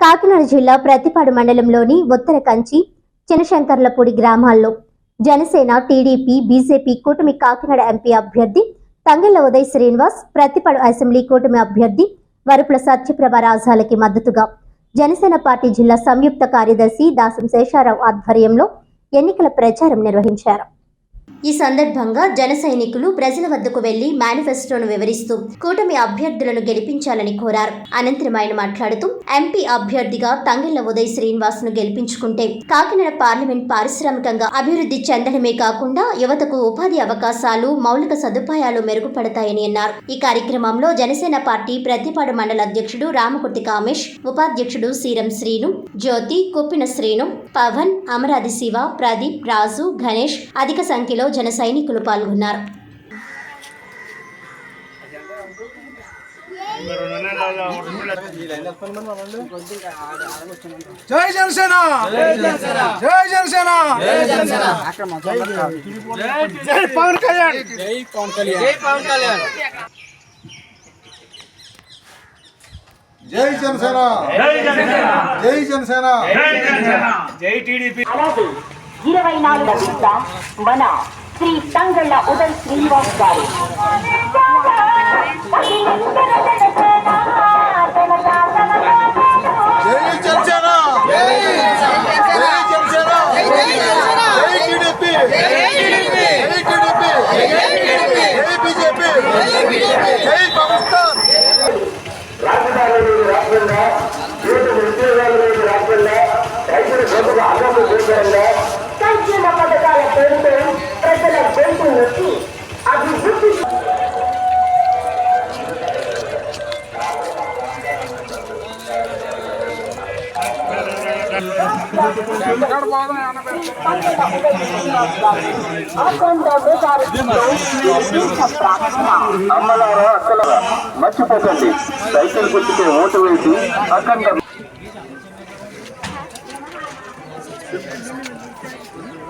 కాకినాడ జిల్లా ప్రతిపాడు మండలంలోని ఉత్తర కంచి చినశంకర్లపూడి గ్రామాల్లో జనసేన టీడీపీ బీజేపీ కూటమి కాకినాడ ఎంపీ అభ్యర్థి తంగెళ్ళ ఉదయ్ శ్రీనివాస్ ప్రతిపాడు అసెంబ్లీ కూటమి అభ్యర్థి వరుపుల సత్యప్రభ రాజాలకి మద్దతుగా జనసేన పార్టీ జిల్లా సంయుక్త కార్యదర్శి దాసం శేషారావు ఆధ్వర్యంలో ఎన్నికల ప్రచారం నిర్వహించారు. ఈ సందర్భంగా జన సైనికులు ప్రజల వద్దకు వెళ్ళి మేనిఫెస్టోను వివరిస్తూ కూటమి అభ్యర్థులను గెలిపించాలని కోరారు. అనంతరం ఆయన మాట్లాడుతూ ఎంపీ అభ్యర్థిగా తంగెళ్ళ ఉదయ్ శ్రీనివాస్ను గెలిపించుకుంటే కాకినాడ పార్లమెంట్ పారిశ్రామికంగా అభివృద్ధి చెందడమే కాకుండా యువతకు ఉపాధి అవకాశాలు మౌలిక సదుపాయాలు మెరుగుపడతాయని అన్నారు. ఈ కార్యక్రమంలో జనసేన పార్టీ ప్రతిపాడు మండల అధ్యక్షుడు రామకుర్తి కామేష్ ఉపాధ్యక్షుడు సీరం శ్రీను జ్యోతి కుప్పిన శ్రీను పవన్ అమరాది శివ ప్రదీప్ రాజు గణేష్ అధిక సంఖ్యలో జన సైనికులు పాల్గొన్నారు. జై జనసేన! జై జనసేన! జై పవన్ కళ్యాణ్! జై పవన్ కళ్యాణ్! జై పవన్ కళ్యాణ్! జై జనసేన! జై జనసేన! జై టీడీపీ! ఇరవై నాలుగు గంట మన శ్రీ తంగళ్ళ ఉదయ్ శ్రీనివాస్ గారు. రాష్ట్రంగా రైతుల సొంతగా అన్నము చేశారంగా సంక్షేమ పథకాల పేరుతో ప్రజల గొంతు నొక్కి అభివృద్ధి అఖండ మెజారిటీతో విశేష ప్రార్థన అమ్మలారా అక్కలారా మర్చిపోకండి సైకిల్ గుర్తుకే ఓటు వేసి అఖండ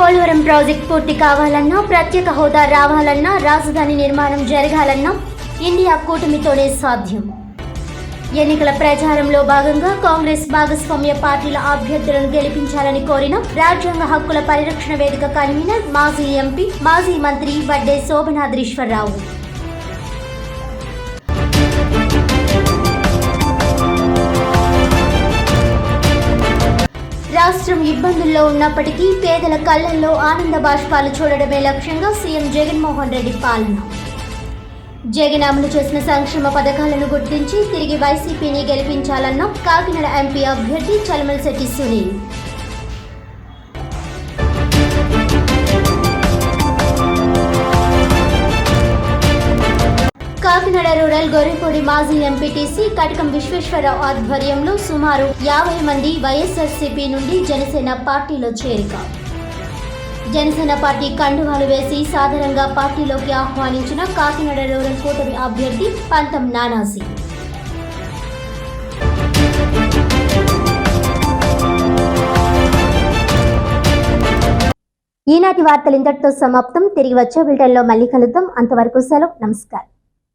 పోలవరం ప్రాజెక్ట్ పూర్తి కావాలన్నా ప్రత్యేక హోదా రావాలన్నా రాజధాని నిర్మాణం జరగాలన్నా ఇండియా కూటమితోనే సాధ్యం. ఎన్నికల ప్రచారంలో భాగంగా కాంగ్రెస్ భాగస్వామ్య పార్టీల అభ్యర్థులను గెలిపించాలని కోరిన రాజ్యాంగ హక్కుల పరిరక్షణ వేదిక కన్వీనర్ మాజీ ఎంపీ మాజీ మంత్రి వడ్డే శోభనాద్రీశ్వరరావు. రాష్ట్రం ఇబ్బందుల్లో ఉన్నప్పటికీ పేదల కళ్ళల్లో ఆనంద బాష్పాలు చూడడమే లక్ష్యంగా సీఎం జగన్మోహన్ రెడ్డి పాలన. జగన్ అమలు చేసిన సంక్షేమ పథకాలను గుర్తించి తిరిగి వైసీపీని గెలిపించాలన్న కాకినాడ ఎంపీ అభ్యర్థి చలమలశెట్టి సునీల్. కాకినాడ రూరల్ గొర్రెపూడి మాజీ ఎంపీటీసీ కటకం విశ్వేశ్వరరావు ఆధ్వర్యంలో సుమారు యాభై మంది వైఎస్ఆర్సీపీ నుండి జనసేన పార్టీలో చేరిక. జనసేన పార్టీ కండువాలు వేసి సాధారణంగా పార్టీలోకి ఆహ్వానించిన కాకినాడ రూరల్ కూటమి అభ్యర్థి పంతం నానాజీ. ఈనాటి వార్తలు ఇంతటితో సమాప్తం. తిరిగి వచ్చే బిల్టన్లో మళ్ళీ కలుద్దాం. అంతవరకు సెలవు. నమస్కారం.